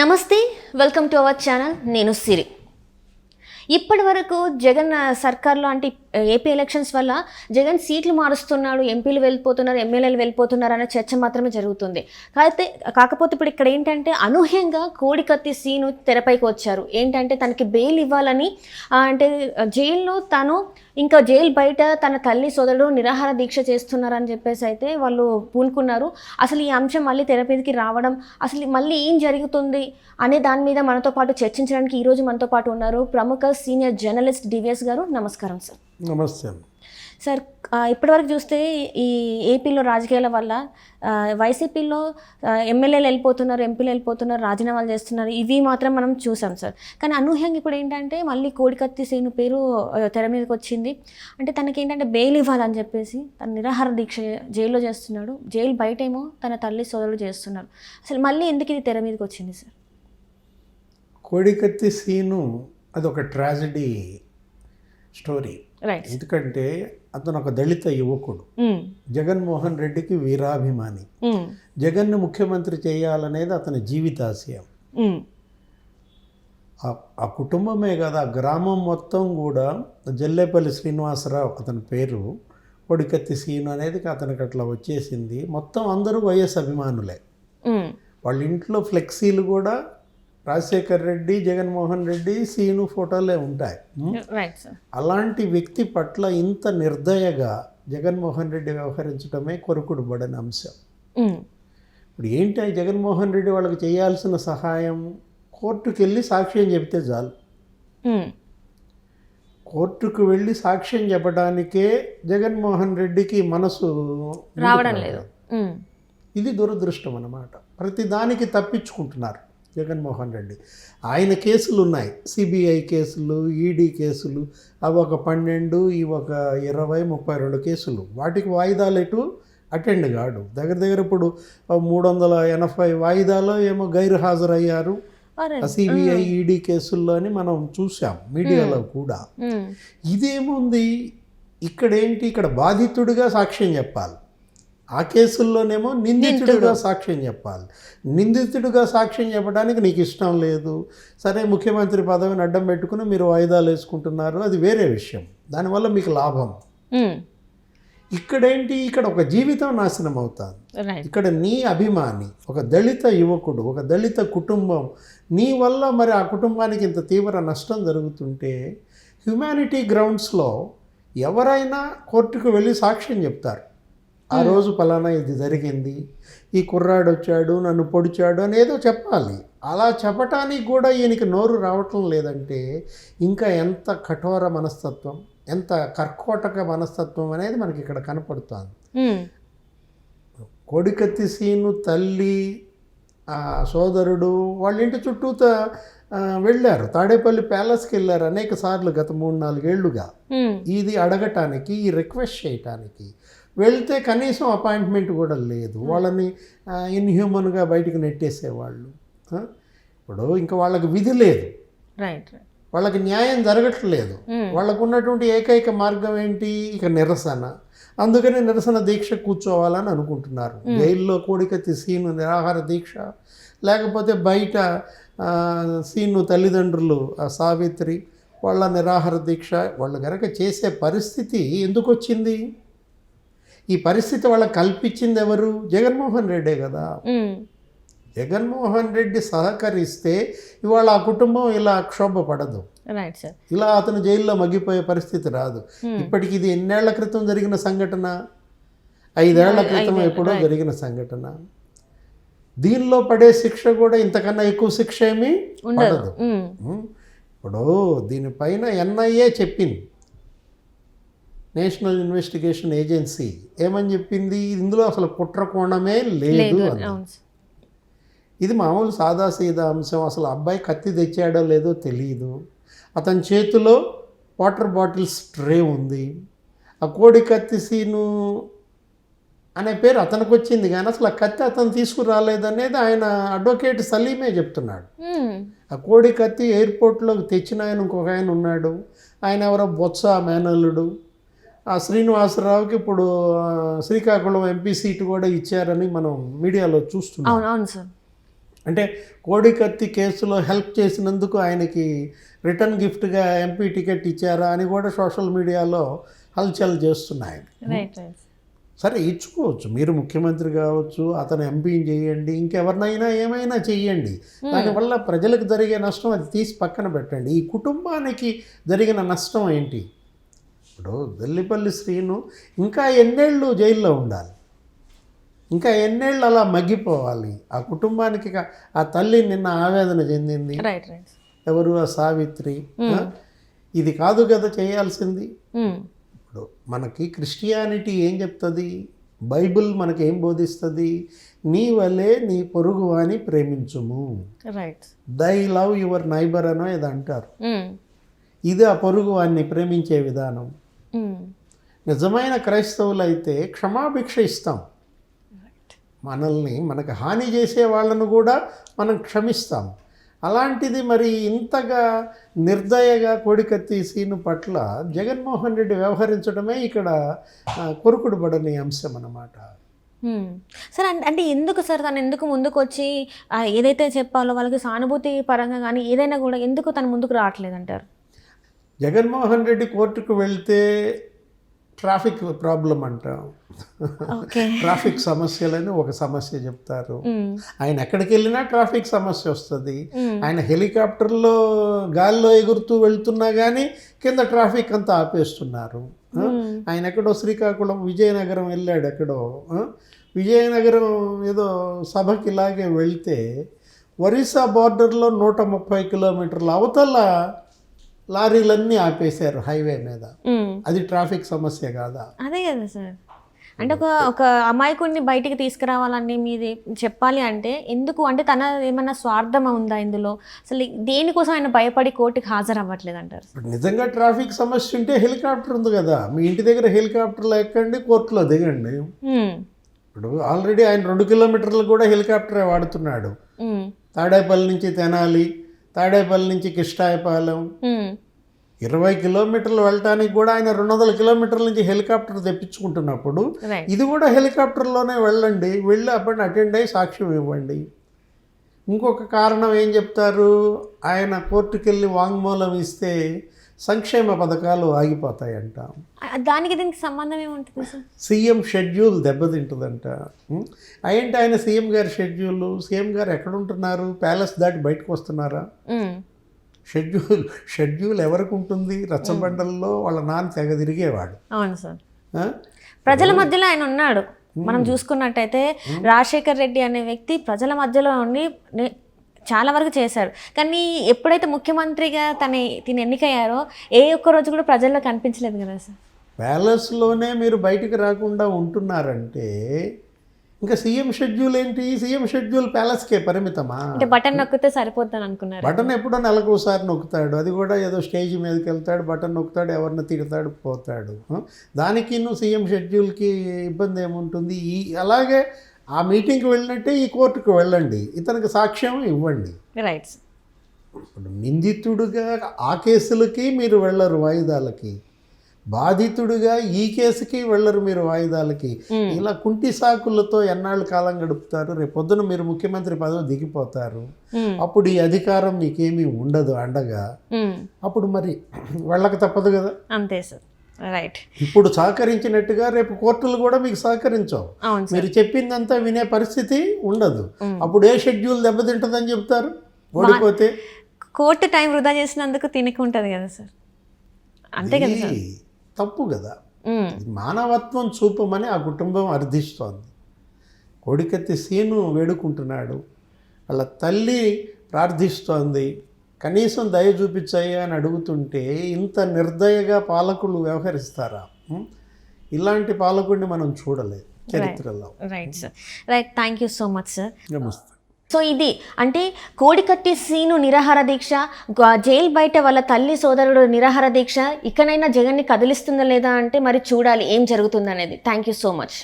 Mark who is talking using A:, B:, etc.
A: నమస్తే welcome to our channel. నేను సిరి. ఇప్పటి వరకు జగన్ సర్కార్లో అంటే ఏపీ ఎలక్షన్స్ వల్ల జగన్ సీట్లు మారుస్తున్నాడు ఎంపీలు వెళ్ళిపోతున్నారు ఎమ్మెల్యేలు వెళ్ళిపోతున్నారు అనే చర్చ మాత్రమే జరుగుతుంది. కాకపోతే కాకపోతే ఇప్పుడు ఇక్కడ ఏంటంటే అనూహ్యంగా కోడికత్తి సీను తెరపైకి వచ్చారు. ఏంటంటే తనకి బెయిల్ ఇవ్వాలని అంటే జైల్లో తను ఇంకా జైలు బయట తన తల్లి సోదరుడు నిరాహార దీక్ష చేస్తున్నారని చెప్పేసి అయితే వాళ్ళు పూనుకున్నారు. అసలు ఈ అంశం మళ్ళీ తెరపీదికి రావడం అసలు మళ్ళీ ఏం జరుగుతుంది అనే దాని మీద మనతో పాటు చర్చించడానికి ఈరోజు మనతో పాటు ఉన్నారు ప్రముఖ సీనియర్ జర్నలిస్ట్ డివిఎస్ గారు. నమస్కారం సార్.
B: నమస్తే
A: సార్ ఇప్పటివరకు చూస్తే ఈ ఏపీలో రాజకీయాల వల్ల వైసీపీలో ఎమ్మెల్యేలు వెళ్ళిపోతున్నారు ఎంపీలు వెళ్ళిపోతున్నారు రాజీనామాలు చేస్తున్నారు ఇవి మాత్రం మనం చూసాం సార్. కానీ అనూహ్యంగా ఇప్పుడు ఏంటంటే మళ్ళీ కోడికత్తి సీను పేరు తెర మీదకి వచ్చింది. అంటే తనకి ఏంటంటే బెయిల్ ఇవ్వాలని చెప్పేసి తన నిరాహార దీక్ష జైల్లో చేస్తున్నాడు. జైలు బయట ఏమో తన తల్లి సోదరుడు చేస్తున్నారు. అసలు మళ్ళీ ఎందుకు ఇది తెర మీదకి వచ్చింది సార్?
B: కోడికత్తి సీను అదొక ట్రాజడీ స్టోరీ. ఎందుకంటే అతను ఒక దళిత యువకుడు. జగన్మోహన్ రెడ్డికి వీరాభిమాని. జగన్ను ముఖ్యమంత్రి చేయాలనేది అతని జీవితాశయం. ఆ- ఆ కుటుంబమే కదా ఆ గ్రామం మొత్తం కూడా జల్లేపల్లి శ్రీనివాసరావు అతని పేరు కొడికత్తి సీను అనేది అతనికి అట్లా వచ్చేసింది. మొత్తం అందరూ వైఎస్ అభిమానులే. వాళ్ళ ఇంట్లో ఫ్లెక్సీలు కూడా రాజశేఖర్ రెడ్డి జగన్మోహన్ రెడ్డి సీను ఫోటోలే ఉంటాయి.
A: సార్
B: అలాంటి వ్యక్తి పట్ల ఇంత నిర్దయగా జగన్మోహన్ రెడ్డి వ్యవహరించడమే కొరుకుడు పడని అంశం. ఇప్పుడు ఏంటి ఆ జగన్మోహన్ రెడ్డి వాళ్ళకి చేయాల్సిన సహాయం? కోర్టుకు వెళ్ళి సాక్ష్యం చెబితే చాలు. కోర్టుకు వెళ్ళి సాక్ష్యం చెప్పడానికే జగన్మోహన్ రెడ్డికి మనసు
A: రావడం లేదు.
B: ఇది దురదృష్టం అన్నమాట. ప్రతి దానికి తప్పించుకుంటున్నారు. జగన్మోహన్ రెడ్డి. ఆయన కేసులు ఉన్నాయి సిబిఐ కేసులు ఈడీ కేసులు అవి ఒక పన్నెండు ఇవి ఒక ఇరవై ముప్పై రెండు కేసులు. వాటికి వాయిదాలు ఎటు? అటెండ్ కాడు దగ్గర దగ్గర ఇప్పుడు మూడు వందల ఎనభై వాయిదాలో ఏమో గైరు హాజరయ్యారు సిబిఐ ఈడీ కేసుల్లో అని మనం చూసాం మీడియాలో కూడా. ఇదేముంది? ఇక్కడేంటి? ఇక్కడ బాధితుడిగా సాక్ష్యం చెప్పాలి. ఆ కేసుల్లోనేమో నిందితుడిగా సాక్ష్యం చెప్పాలి. నిందితుడిగా సాక్ష్యం చెప్పడానికి నీకు ఇష్టం లేదు. సరే ముఖ్యమంత్రి పదవిని అడ్డం పెట్టుకుని మీరు వాయిదాలు వేసుకుంటున్నారు. అది వేరే విషయం. దానివల్ల మీకు లాభం. ఇక్కడేంటి? ఇక్కడ ఒక జీవితం నాశనం అవుతుంది. ఇక్కడ నీ అభిమాని ఒక దళిత యువకుడు ఒక దళిత కుటుంబం నీ వల్ల మరి ఆ కుటుంబానికి ఇంత తీవ్ర నష్టం జరుగుతుంటే హ్యుమానిటీ గ్రౌండ్స్లో ఎవరైనా కోర్టుకు వెళ్ళి సాక్ష్యం చెప్తారు. ఆ రోజు పలానా ఇది జరిగింది. ఈ కుర్రాడు వచ్చాడు నన్ను పొడిచాడు అని ఏదో చెప్పాలి. అలా చెప్పటానికి కూడా ఈయనకి నోరు రావటం లేదంటే ఇంకా ఎంత కఠోర మనస్తత్వం ఎంత కర్కోటక మనస్తత్వం అనేది మనకి ఇక్కడ కనపడుతుంది. కోడికత్తి సీను తల్లి ఆ, సోదరుడు వాళ్ళ ఇంటి చుట్టూత వెళ్ళారు. తాడేపల్లి ప్యాలెస్కి వెళ్ళారు అనేక సార్లు గత మూడు నాలుగేళ్ళుగా. ఇది అడగటానికి ఈ రిక్వెస్ట్ చేయటానికి వెళ్తే కనీసం అపాయింట్మెంట్ కూడా లేదు. వాళ్ళని ఇన్హ్యూమన్గా బయటికి నెట్టేసేవాళ్ళు? ఇప్పుడు ఇంకా వాళ్ళకి విధి లేదు.
A: రైట్
B: వాళ్ళకి న్యాయం జరగట్లేదు. వాళ్ళకు ఉన్నటువంటి ఏకైక మార్గం ఏంటి? ఇక నిరసన. అందుకని నిరసన దీక్ష కూర్చోవాలని అనుకుంటున్నారు. జైల్లో కోడికత్తి సీను నిరాహార దీక్ష లేకపోతే బయట సీను తల్లిదండ్రులు ఆ సావిత్రి వాళ్ళ నిరాహార దీక్ష వాళ్ళు కనుక చేసే పరిస్థితి ఎందుకు వచ్చింది ఈ పరిస్థితి వాళ్ళకి కల్పించింది ఎవరు? జగన్మోహన్ రెడ్డే కదా. జగన్మోహన్ రెడ్డి సహకరిస్తే ఇవాళ ఆ కుటుంబం ఇలా క్షోభపడదు
A: రైట్ సార్
B: ఇలా అతను జైల్లో మగ్గిపోయే పరిస్థితి రాదు. ఇప్పటికి ఇది ఎన్నేళ్ళ క్రితం జరిగిన సంఘటన? ఐదేళ్ళ క్రితం ఎప్పుడో జరిగిన సంఘటన. దీనిలో పడే శిక్ష కూడా ఇంతకన్నా ఎక్కువ శిక్ష ఏమీ పడదు. ఉం. ఇప్పుడు దీనిపైన ఎన్ఐఏ చెప్పింది. నేషనల్ ఇన్వెస్టిగేషన్ ఏజెన్సీ ఏమని చెప్పింది? ఇందులో అసలు కుట్ర కోణమే లేదు ఇది మామూలు సాదాసీదా అంశం. అసలు అబ్బాయి కత్తి తెచ్చాడో లేదో తెలియదు అతని చేతిలో వాటర్ బాటిల్స్ ట్రే ఉంది. ఆ కోడి కత్తి సీను అనే పేరు అతనికి వచ్చింది కానీ అసలు ఆ కత్తి అతను తీసుకురాలేదనేది ఆయన అడ్వకేట్ సలీమే చెప్తున్నాడు. ఆ కోడి కత్తి ఎయిర్పోర్ట్లోకి తెచ్చిన ఆయన ఇంకొక ఆయన ఉన్నాడు. ఆయన ఎవరో బొత్స మేనల్లుడు. ఆ శ్రీనివాసరావుకి ఇప్పుడు శ్రీకాకుళం ఎంపీ సీటు కూడా ఇచ్చారని మనం మీడియాలో చూస్తున్నాం.
A: అవును అవును సార్.
B: అంటే కోడికత్తి కేసులో హెల్ప్ చేసినందుకు ఆయనకి రిటర్న్ గిఫ్ట్గా ఎంపీ టికెట్ ఇచ్చారా అని కూడా సోషల్ మీడియాలో హల్చల్ చేస్తున్నాయి. సరే ఇచ్చుకోవచ్చు. మీరు ముఖ్యమంత్రి కావచ్చు అతను ఎంపీని చేయండి ఇంకెవరినైనా ఏమైనా చెయ్యండి దానివల్ల ప్రజలకు జరిగే నష్టం అది తీసి పక్కన పెట్టండి. ఈ కుటుంబానికి జరిగిన నష్టం ఏంటి? ఇప్పుడు వెల్లిపల్లి శ్రీను ఇంకా ఎన్నేళ్ళు జైల్లో ఉండాలి. ఇంకా ఎన్నేళ్ళు అలా మగ్గిపోవాలి. ఆ కుటుంబానికి ఆ తల్లి నిన్న ఆవేదన చెందింది. ఎవరు ఆ సావిత్రి? ఇది కాదు కదా చేయాల్సింది. ఇప్పుడు మనకి క్రిస్టియానిటీ ఏం చెప్తుంది? బైబిల్ మనకి ఏం బోధిస్తుంది? నీ వలే నీ పొరుగు అని ప్రేమించుము.
A: Right.
B: Thy love your neighbour అనో ఇది అంటారు. ఇది ఆ పొరుగు వాడిని ప్రేమించే విధానం. నిజమైన క్రైస్తవులు అయితే క్షమాభిక్ష ఇస్తాం. మనల్ని మనకు హాని చేసే వాళ్ళను కూడా మనం క్షమిస్తాం. అలాంటిది మరి ఇంతగా నిర్దయగా కోడికత్తి సీను పట్ల జగన్మోహన్ రెడ్డి వ్యవహరించడమే ఇక్కడ కొరుకుడు పడని అంశం అన్నమాట.
A: సార్ అంటే అంటే ఎందుకు సార్ తను ఎందుకు ముందుకు వచ్చి ఏదైతే చెప్పాలో వాళ్ళకి సానుభూతి పరంగా కానీ ఏదైనా కూడా ఎందుకు తను ముందుకు రావట్లేదు అంటారు
B: జగన్మోహన్ రెడ్డి కోర్టుకు వెళ్తే ట్రాఫిక్ ప్రాబ్లం అంటాం. ట్రాఫిక్ సమస్యలని ఒక సమస్య చెప్తారు. ఆయన ఎక్కడికి వెళ్ళినా ట్రాఫిక్ సమస్య వస్తుంది. ఆయన హెలికాప్టర్లో గాల్లో ఎగురుతూ వెళ్తున్నా కానీ కింద ట్రాఫిక్ అంతా ఆపేస్తున్నారు? ఆయన ఎక్కడో శ్రీకాకుళం విజయనగరం వెళ్ళాడు ఎక్కడో? విజయనగరం ఏదో సభకి ఇలాగే వెళ్తే ఒరిస్సా బార్డర్లో నూట ముప్పై కిలోమీటర్ల అవతల లారీలన్నీ ఆపేశారు హైవే మీద. అది ట్రాఫిక్ సమస్య కాదా?
A: అదే కదా సార్. అంటే ఒక ఒక అమాయకుడిని బయటికి తీసుకురావాలని మీది చెప్పాలి అంటే ఎందుకు? అంటే తన ఏమన్నా స్వార్థం ఉందా ఇందులో? అసలు దేనికోసం ఆయన భయపడి కోర్టుకి హాజరు అవ్వట్లేదు అంటారు
B: నిజంగా ట్రాఫిక్ సమస్య ఉంటే హెలికాప్టర్ ఉంది కదా. మీ ఇంటి దగ్గర హెలికాప్టర్లో ఎక్కండి కోర్టులో దిగండి. ఇప్పుడు ఆల్రెడీ ఆయన రెండు కిలోమీటర్లు కూడా హెలికాప్టరే వాడుతున్నాడు. తాడేపల్లి నుంచి తెనాలి తాడేపల్లి నుంచి కిష్టాయపాలెం ఇరవై కిలోమీటర్లు వెళ్ళటానికి కూడా ఆయన రెండు వందల కిలోమీటర్ల నుంచి హెలికాప్టర్ తెప్పించుకుంటున్నప్పుడు ఇది కూడా హెలికాప్టర్లోనే వెళ్ళండి వెళ్ళి అప్పుడు అటెండ్ అయ్యి సాక్ష్యం ఇవ్వండి. ఇంకొక కారణం ఏం చెప్తారు? ఆయన కోర్టుకు వెళ్ళి వాంగ్మూలం ఇస్తే సంక్షేమ పథకాలు ఆగిపోతాయంట.
A: దానికి దీనికి సంబంధం ఏముంటుంది
B: సీఎం షెడ్యూల్ దెబ్బతింటుందంట? ఏంటి ఆయన సీఎం గారి షెడ్యూల్ సీఎం గారు ఎక్కడ ఉంటున్నారు ప్యాలెస్ దాటి బయటకు వస్తున్నారా? షెడ్యూల్ షెడ్యూల్ ఎవరికి ఉంటుంది? రచ్చబండల్లో వాళ్ళ నాన్న తెగ తిరిగేవాడు.
A: అవును సార్? ప్రజల మధ్యలో ఆయన ఉన్నాడు. మనం చూసుకున్నట్టయితే రాజశేఖర్ రెడ్డి అనే వ్యక్తి ప్రజల మధ్యలో ఉండి చాలా వరకు చేశారు. కానీ ఎప్పుడైతే ముఖ్యమంత్రిగా తన తిని ఎన్నికయ్యారో ఏ ఒక్క రోజు కూడా ప్రజల్లో కనిపించలేదు కదా సార్.
B: ప్యాలెస్లోనే మీరు బయటికి రాకుండా ఉంటున్నారంటే ఇంకా సీఎం షెడ్యూల్ ఏంటి? సీఎం షెడ్యూల్ ప్యాలెస్కే పరిమితమా?
A: అంటే బటన్ నొక్కితే సరిపోద్దని అనుకున్నారు?
B: బటన్ ఎప్పుడో నెలకు ఒకసారి నొక్కుతాడు. అది కూడా ఏదో స్టేజ్ మీదకి వెళ్తాడు బటన్ నొక్కుతాడు ఎవరిని తిడతాడు పోతాడు? దానికి నువ్వు సీఎం షెడ్యూల్కి ఇబ్బంది ఏముంటుంది? ఈ అలాగే ఆ మీటింగ్కి వెళ్ళినట్టే ఈ కోర్టుకు వెళ్ళండి. ఇతనికి సాక్ష్యం ఇవ్వండి.
A: రైట్
B: ఇప్పుడు నిందితుడుగా ఆ కేసులకి మీరు వెళ్ళరు వాయిదాలకి. బాధితుడుగా ఈ కేసుకి వెళ్ళరు మీరు వాయిదాలకి. ఇలా కుంటి సాకులతో ఎన్నాళ్ళు కాలం గడుపుతారు? రేపు పొద్దున మీరు ముఖ్యమంత్రి పదవి దిగిపోతారు. అప్పుడు ఈ అధికారం మీకేమీ ఉండదు అండగా. అప్పుడు మరి వెళ్ళక తప్పదు కదా?
A: అంతే సార్. రైట్.
B: ఇప్పుడు సహకరించినట్టుగా రేపు కోర్టులు కూడా మీకు సహకరించవు. మీరు చెప్పిందంతా వినే పరిస్థితి ఉండదు. అప్పుడు ఏ షెడ్యూల్ దెబ్బతింటుందని చెప్తారు? ఓడిపోతే?
A: కోర్టు టైం వృధా చేసినందుకు తినక ఉంటుంది కదా సార్. అంతే కదా సార్.
B: తప్పు కదా. మానవత్వం చూపమని ఆ కుటుంబం అర్థిస్తోంది. కొడుకెత్తి సీను వేడుకుంటున్నాడు. వాళ్ళ తల్లి ప్రార్థిస్తోంది కనీసం దయ చూపించాయి అని అడుగుతుంటే ఇంత నిర్దయగా పాలకులు వ్యవహరిస్తారా? ఇలాంటి పాలకుడిని మనం చూడలేదు చరిత్రలో.
A: Right sir right thank you so much sir
B: నమస్తే.
A: సో ఇది అంటే కోడికట్టి సీను నిరాహార దీక్ష జైలు బయట వాళ్ళ తల్లి సోదరుడు నిరాహార దీక్ష ఇకనైనా జగన్ని కదిలిస్తుందా లేదా అంటే మరి చూడాలి ఏం జరుగుతుందనేది. Thank you so much